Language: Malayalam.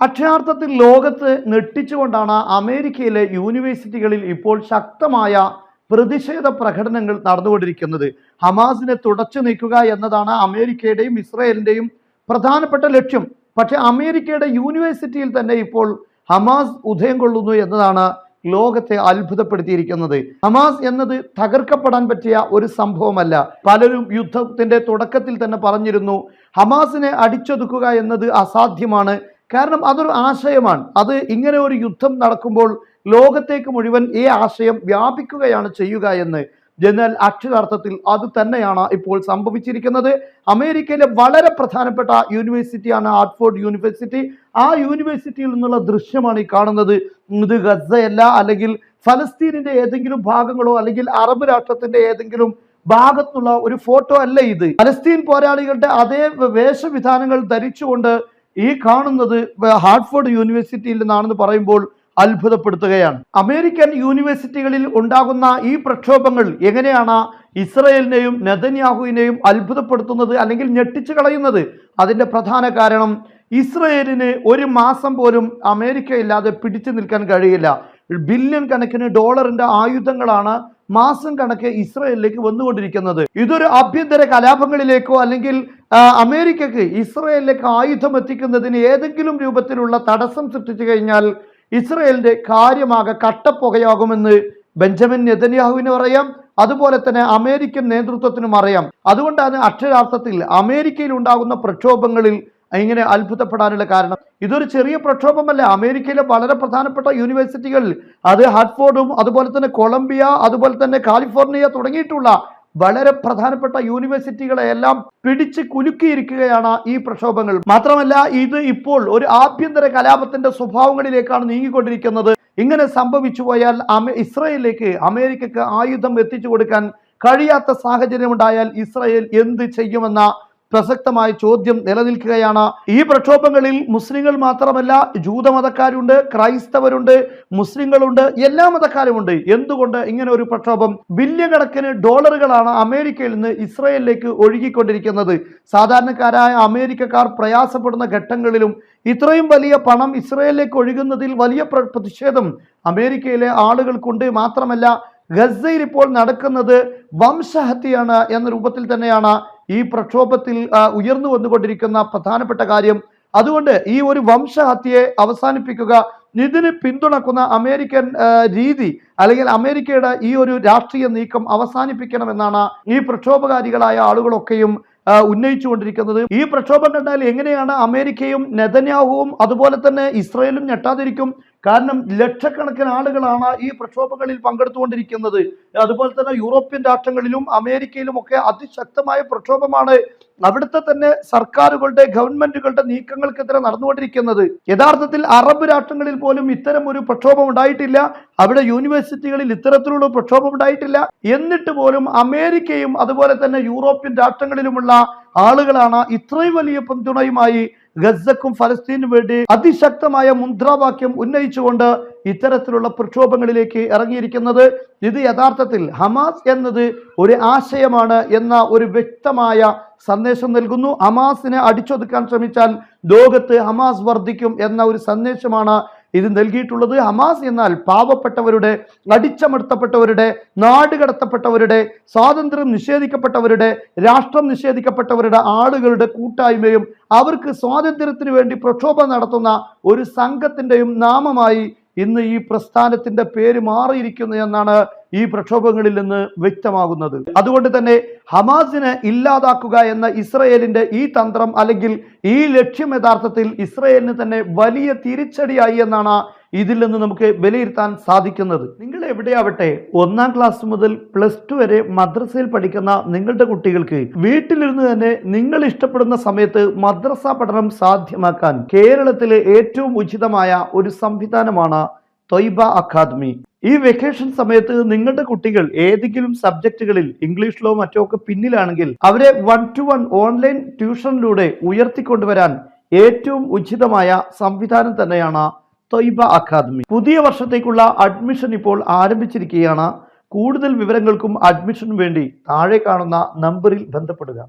അക്ഷരാർത്ഥത്തിൽ ലോകത്ത് ഞെട്ടിച്ചുകൊണ്ടാണ് അമേരിക്കയിലെ യൂണിവേഴ്സിറ്റികളിൽ ഇപ്പോൾ ശക്തമായ പ്രതിഷേധ പ്രകടനങ്ങൾ നടന്നുകൊണ്ടിരിക്കുന്നത്. ഹമാസിനെ തുടച്ചു നീക്കുക എന്നതാണ് അമേരിക്കയുടെയും ഇസ്രായേലിന്റെയും പ്രധാനപ്പെട്ട ലക്ഷ്യം. പക്ഷേ അമേരിക്കയുടെ യൂണിവേഴ്സിറ്റിയിൽ തന്നെ ഇപ്പോൾ ഹമാസ് ഉദയം കൊള്ളുന്നു എന്നതാണ് ലോകത്തെ അത്ഭുതപ്പെടുത്തിയിരിക്കുന്നത്. ഹമാസ് എന്നത് തകർക്കപ്പെടാൻ പറ്റിയ ഒരു സംഭവമല്ല. പലരും യുദ്ധത്തിന്റെ തുടക്കത്തിൽ തന്നെ പറഞ്ഞിരുന്നു ഹമാസിനെ അടിച്ചൊതുക്കുക എന്നത് അസാധ്യമാണ് കാരണം അതൊരു ആശയമാണ്. അത് ഇങ്ങനെ ഒരു യുദ്ധം നടക്കുമ്പോൾ ലോകത്തേക്ക് മുഴുവൻ ഈ ആശയം വ്യാപിക്കുകയാണ് ചെയ്യുക എന്ന് എന്നാൽ അക്ഷരാർത്ഥത്തിൽ അത് തന്നെയാണ് ഇപ്പോൾ സംഭവിച്ചിരിക്കുന്നത്. അമേരിക്കയിലെ വളരെ പ്രധാനപ്പെട്ട യൂണിവേഴ്സിറ്റിയാണ് ആർട്ട്ഫോർഡ് യൂണിവേഴ്സിറ്റി. ആ യൂണിവേഴ്സിറ്റിയിൽ നിന്നുള്ള ദൃശ്യമാണ് ഈ കാണുന്നത്. ഇത് ഗസയല്ല അല്ലെങ്കിൽ ഫലസ്തീനിന്റെ ഏതെങ്കിലും ഭാഗങ്ങളോ അല്ലെങ്കിൽ അറബ് രാഷ്ട്രത്തിന്റെ ഏതെങ്കിലും ഭാഗത്തുള്ള ഒരു ഫോട്ടോ അല്ല ഇത്. ഫലസ്തീൻ പോരാളികളുടെ അതേ വേഷവിധാനങ്ങൾ ധരിച്ചുകൊണ്ട് ഈ കാണുന്നത് ഹാർട്ട്ഫോർഡ് യൂണിവേഴ്സിറ്റിയിൽ നിന്നാണെന്ന് പറയുമ്പോൾ അത്ഭുതപ്പെടുത്തുകയാണ്. അമേരിക്കൻ യൂണിവേഴ്സിറ്റികളിൽ ഉണ്ടാകുന്ന ഈ പ്രക്ഷോഭങ്ങൾ എങ്ങനെയാണ് ഇസ്രയേലിനെയും നെതന്യാഹുവിനെയും അത്ഭുതപ്പെടുത്തുന്നത് അല്ലെങ്കിൽ ഞെട്ടിച്ചു കളയുന്നത്? അതിന്റെ പ്രധാന കാരണം ഇസ്രയേലിന് ഒരു മാസം പോലും അമേരിക്ക ഇല്ലാതെ പിടിച്ചു നിൽക്കാൻ കഴിയില്ല. ബില്യൺ കണക്കിന് ഡോളറിന്റെ ആയുധങ്ങളാണ് മാസം കണക്ക് ഇസ്രയേലിലേക്ക് വന്നുകൊണ്ടിരിക്കുന്നത്. ഇതൊരു ആഭ്യന്തര കലാപങ്ങളിലേക്കോ അല്ലെങ്കിൽ അമേരിക്കക്ക് ഇസ്രയേലിലേക്ക് ആയുധം എത്തിക്കുന്നതിന് ഏതെങ്കിലും രൂപത്തിലുള്ള തടസ്സം സൃഷ്ടിച്ചു കഴിഞ്ഞാൽ ഇസ്രയേലിന്റെ കാര്യമാകെ കട്ടപ്പുകയാകുമെന്ന് ബെഞ്ചമിൻ നെതന്യാഹുവിനും അറിയാം അതുപോലെ തന്നെ അമേരിക്കൻ നേതൃത്വത്തിനും അറിയാം. അതുകൊണ്ടാണ് അക്ഷരാർത്ഥത്തിൽ അമേരിക്കയിൽ ഉണ്ടാകുന്ന പ്രക്ഷോഭങ്ങളിൽ ഇങ്ങനെ അത്ഭുതപ്പെടാനുള്ള കാരണം. ഇതൊരു ചെറിയ പ്രക്ഷോഭമല്ല. അമേരിക്കയിലെ വളരെ പ്രധാനപ്പെട്ട യൂണിവേഴ്സിറ്റികൾ അത് ഹാർട്ട്ഫോർഡും അതുപോലെ തന്നെ കൊളംബിയ അതുപോലെ തന്നെ കാലിഫോർണിയ തുടങ്ങിയിട്ടുള്ള വളരെ പ്രധാനപ്പെട്ട യൂണിവേഴ്സിറ്റികളെ എല്ലാം പിടിച്ച് കുലുക്കിയിരിക്കുകയാണ് ഈ പ്രക്ഷോഭങ്ങൾ. മാത്രമല്ല ഇത് ഇപ്പോൾ ഒരു ആഭ്യന്തര കലാപത്തിന്റെ സ്വഭാവങ്ങളിലേക്കാണ് നീങ്ങിക്കൊണ്ടിരിക്കുന്നത്. ഇങ്ങനെ സംഭവിച്ചു പോയാൽ ഇസ്രയേലിലേക്ക് അമേരിക്കക്ക് ആയുധം എത്തിച്ചു കൊടുക്കാൻ കഴിയാത്ത സാഹചര്യം ഉണ്ടായാൽ ഇസ്രയേൽ എന്ത് ചെയ്യുമെന്ന പ്രസക്തമായ ചോദ്യം നിലനിൽക്കുകയാണ്. ഈ പ്രക്ഷോഭങ്ങളിൽ മുസ്ലിങ്ങൾ മാത്രമല്ല ജൂതമതക്കാരുണ്ട് ക്രൈസ്തവരുണ്ട് മുസ്ലിങ്ങളുണ്ട് എല്ലാ മതക്കാരുമുണ്ട്. എന്തുകൊണ്ട് ഇങ്ങനെ ഒരു പ്രക്ഷോഭം? ബില്യൺ കണക്കിന് ഡോളറുകളാണ് അമേരിക്കയിൽ നിന്ന് ഇസ്രയേലിലേക്ക് ഒഴുകിക്കൊണ്ടിരിക്കുന്നത്. സാധാരണക്കാരായ അമേരിക്കക്കാർ പ്രയാസപ്പെടുന്ന ഘട്ടങ്ങളിലും ഇത്രയും വലിയ പണം ഇസ്രയേലിലേക്ക് ഒഴുകുന്നതിൽ വലിയ പ്ര- പ്രതിഷേധം അമേരിക്കയിലെ ആളുകൾക്കുണ്ട്. മാത്രമല്ല ഗസയിൽ ഇപ്പോൾ നടക്കുന്നത് വംശഹത്യയാണ് എന്ന രൂപത്തിൽ തന്നെയാണ് ഈ പ്രക്ഷോഭത്തിൽ ഉയർന്നു വന്നുകൊണ്ടിരിക്കുന്ന പ്രധാനപ്പെട്ട കാര്യം അതുകൊണ്ട് ഈ ഒരു വംശഹത്യയെ അവസാനിപ്പിക്കുക ഇതിന് പിന്തുണക്കുന്ന അമേരിക്കൻ രീതി അല്ലെങ്കിൽ അമേരിക്കയുടെ ഈ ഒരു രാഷ്ട്രീയ നീക്കം അവസാനിപ്പിക്കണമെന്നാണ് ഈ പ്രക്ഷോഭകാരികളായ ആളുകളൊക്കെയും ഉന്നയിച്ചുകൊണ്ടിരിക്കുന്നത്. ഈ പ്രക്ഷോഭം കണ്ടാൽ എങ്ങനെയാണ് അമേരിക്കയും നെതന്യാഹുവും അതുപോലെ തന്നെ ഇസ്രയേലും ഞെട്ടാതിരിക്കും? കാരണം ലക്ഷക്കണക്കിന് ആളുകളാണ് ഈ പ്രക്ഷോഭങ്ങളിൽ പങ്കെടുത്തുകൊണ്ടിരിക്കുന്നത്. അതുപോലെ തന്നെ യൂറോപ്യൻ രാഷ്ട്രങ്ങളിലും അമേരിക്കയിലും ഒക്കെ അതിശക്തമായ പ്രക്ഷോഭമാണ് അവിടുത്തെ തന്നെ സർക്കാരുകളുടെ ഗവൺമെന്റുകളുടെ നീക്കങ്ങൾക്കെതിരെ നടന്നുകൊണ്ടിരിക്കുന്നത്. യഥാർത്ഥത്തിൽ അറബ് രാഷ്ട്രങ്ങളിൽ പോലും ഇത്തരം ഒരു പ്രക്ഷോഭം ഉണ്ടായിട്ടില്ല. അവിടെ യൂണിവേഴ്സിറ്റികളിൽ ഇത്തരത്തിലുള്ള പ്രക്ഷോഭം ഉണ്ടായിട്ടില്ല. എന്നിട്ട് പോലും അമേരിക്കയും അതുപോലെ തന്നെ യൂറോപ്യൻ രാഷ്ട്രങ്ങളിലുമുള്ള ആളുകളാണ് ഇത്രയും വലിയ പിന്തുണയുമായി ഗസക്കും ഫലസ്തീനും വേണ്ടി അതിശക്തമായ മുദ്രാവാക്യം ഉന്നയിച്ചുകൊണ്ട് ഇത്തരത്തിലുള്ള പ്രക്ഷോഭങ്ങളിലേക്ക് ഇറങ്ങിയിരിക്കുന്നത്. ഇത് യഥാർത്ഥത്തിൽ ഹമാസ് എന്നത് ഒരു ആശയമാണ് എന്ന ഒരു വ്യക്തമായ സന്ദേശം നൽകുന്നു. ഹമാസിനെ അടിച്ചൊതുക്കാൻ ശ്രമിച്ചാൽ ലോകത്ത് ഹമാസ് വർദ്ധിക്കും എന്ന ഒരു സന്ദേശമാണ് ഇത് നൽകിയിട്ടുള്ളത് ഹമാസ് എന്നാൽ പാവപ്പെട്ടവരുടെ അടിച്ചമർത്തപ്പെട്ടവരുടെ നാടുകടത്തപ്പെട്ടവരുടെ സ്വാതന്ത്ര്യം നിഷേധിക്കപ്പെട്ടവരുടെ രാഷ്ട്രം നിഷേധിക്കപ്പെട്ടവരുടെ ആളുകളുടെ കൂട്ടായ്മയും അവർക്ക് സ്വാതന്ത്ര്യത്തിന് വേണ്ടി പ്രക്ഷോഭം നടത്തുന്ന ഒരു സംഘത്തിന്റെയും നാമമായി ഇന്ന് ഈ പ്രസ്ഥാനത്തിന്റെ പേര് മാറിയിരിക്കുന്നു എന്നാണ് ഈ പ്രക്ഷോഭങ്ങളിൽ നിന്ന് വ്യക്തമാകുന്നത്. അതുകൊണ്ട് തന്നെ ഹമാസിനെ ഇല്ലാതാക്കുക എന്ന ഇസ്രയേലിന്റെ ഈ തന്ത്രം അല്ലെങ്കിൽ ഈ ലക്ഷ്യം യഥാർത്ഥത്തിൽ ഇസ്രയേലിന് തന്നെ വലിയ തിരിച്ചടിയായി എന്നാണ് ഇതിൽ നിന്ന് നമുക്ക് വിലയിരുത്താൻ സാധിക്കുന്നത്. നിങ്ങൾ എവിടെയാവട്ടെ ഒന്നാം ക്ലാസ് മുതൽ പ്ലസ് ടു വരെ മദ്രസയിൽ പഠിക്കുന്ന നിങ്ങളുടെ കുട്ടികൾക്ക് വീട്ടിലിരുന്ന് തന്നെ നിങ്ങൾ ഇഷ്ടപ്പെടുന്ന സമയത്ത് മദ്രസ പഠനം സാധ്യമാക്കാൻ കേരളത്തിലെ ഏറ്റവും ഉചിതമായ ഒരു സംവിധാനമാണ് തൊയ്ബ അക്കാദമി. ഈ വെക്കേഷൻ സമയത്ത് നിങ്ങളുടെ കുട്ടികൾ ഏതെങ്കിലും സബ്ജക്റ്റുകളിൽ ഇംഗ്ലീഷിലോ മറ്റോ ഒക്കെ പിന്നിലാണെങ്കിൽ അവരെ വൺ ടു വൺ ഓൺലൈൻ ട്യൂഷനിലൂടെ ഉയർത്തിക്കൊണ്ടുവരാൻ ഏറ്റവും ഉചിതമായ സംവിധാനം തന്നെയാണ് തൊയ്ബ അക്കാദമി. പുതിയ വർഷത്തേക്കുള്ള അഡ്മിഷൻ ഇപ്പോൾ ആരംഭിച്ചിരിക്കുകയാണ്. കൂടുതൽ വിവരങ്ങൾക്കും അഡ്മിഷനും വേണ്ടി താഴെ കാണുന്ന നമ്പറിൽ ബന്ധപ്പെടുക.